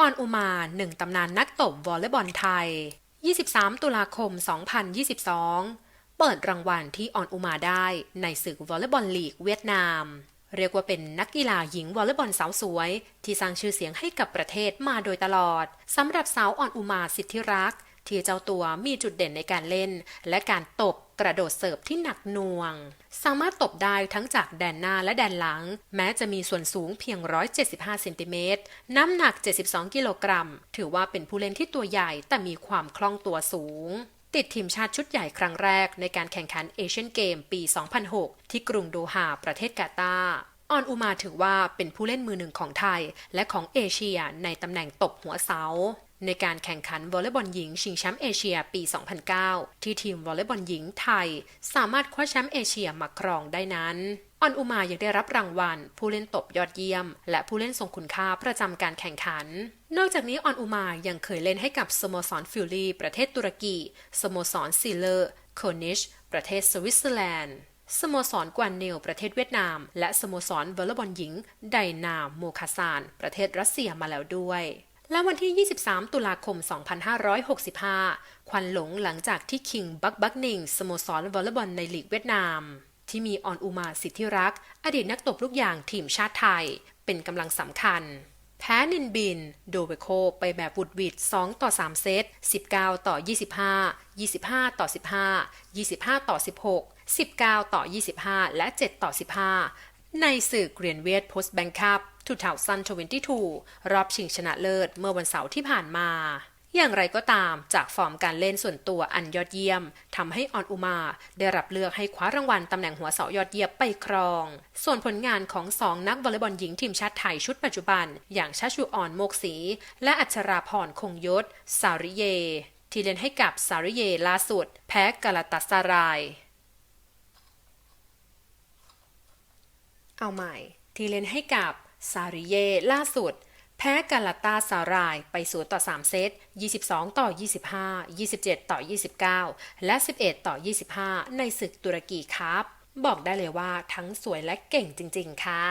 ออนอุมาหนึ่งตำนานนักตบวอลเลย์บอลไทย 23 ตุลาคม 2022 เปิดรางวัลที่ออนอุมาได้ในศึกวอลเลย์บอลลีกเวียดนาม เรียกว่าเป็นนักกีฬาหญิงวอลเลย์บอลสาวสวย ที่สร้างชื่อเสียงให้กับประเทศมาโดยตลอดสำหรับสาวออนอุมาสิทธิรักษ์ที่เจ้าตัวมีจุดเด่นในการเล่น และการตบ กระโดดเสิร์ฟที่หนักหน่วง สามารถตบได้ทั้งจากแดนหน้าและแดนหลัง แม้จะมีส่วนสูงเพียง 175 เซนติเมตร น้ำหนัก 72 กิโลกรัม ถือว่าเป็นผู้เล่นที่ตัวใหญ่แต่มีความคล่องตัวสูง ติดทีมชาติชุดใหญ่ครั้งแรกในการแข่งขันเอเชียนเกมปี 2006 ที่กรุงโดฮาประเทศกาตาร์ออนอุมาถือว่าเป็นผู้เล่นมือหนึ่งของไทย และของเอเชียในตำแหน่งตบหัวเสา ในการแข่งขันวอลเลย์บอลหญิงชิงแชมป์เอเชียปี 2009 ที่ทีมวอลเลย์บอลหญิงไทย สามารถคว้าแชมป์เอเชียมาครองได้นั้นออนอุมายังได้รับรางวัล ผู้เล่นตบยอดเยี่ยม และผู้เล่นทรงคุณค่าประจำการแข่งขัน นอกจากนี้ออนอุมายังเคยเล่นให้กับสโมสรฟิลลีประเทศตุรกีสโมสรซีเลอร์โคนิช ประเทศสวิตเซอร์แลนด์สโมสรกวนเนลประเทศเวียดนาม และสโมสรวอลเลย์บอลหญิง ไดนาโมคาซาน ประเทศรัสเซียมาแล้วด้วย และวันที่ 23 ตุลาคม 2565 ควันหลงหลังจากที่คิงบักบักนิงสโมสรวอลเลย์บอลในลีกเวียดนาม ที่มีออนอุมาสิทธิรัก อดีตนักตบลูกยางทีมชาติไทย เป็นกำลังสำคัญ แพ้นินบิน โดเวโคไปแบบบุดวิด2 ต่อ 3 เซต 19 ต่อ 25 25 ต่อ 15 25 ต่อ 16 19 ต่อ 25 และ 7 ต่อ 15 ในศึกเกรียนเวทโพสต์แบงคัพ2022 รอบชิงชนะเลิศเมื่อวันเสาร์ที่ผ่านมาอย่างไรก็ตามจากฟอร์มการเล่นส่วนตัวอันยอดเยี่ยมทำให้ออนอุมา ได้รับเลือกให้คว้ารางวัลตำแหน่งหัวเสายอดเยี่ยมไปครอง ส่วนผลงานของสองนักวอลเลย์บอลหญิงทีมชาติไทยชุดปัจจุบัน อย่างชาชูออนโมกศรีและอัชราพรคงยศ สาริเย ที่เล่นให้กับสาริเยล่าสุด แพ้กาลาตาสาราย เอาใหม่ ที่เล่นให้กับซาริเยล่าสุด แพ้กาลาตาสารายไป0ต่อ 3 เซต 22 ต่อ 25 27 ต่อ 29 และ 11 ต่อ 25 ในศึกตุรกีครับ บอกได้เลยว่าทั้งสวยและเก่งจริง ๆ ค่ะ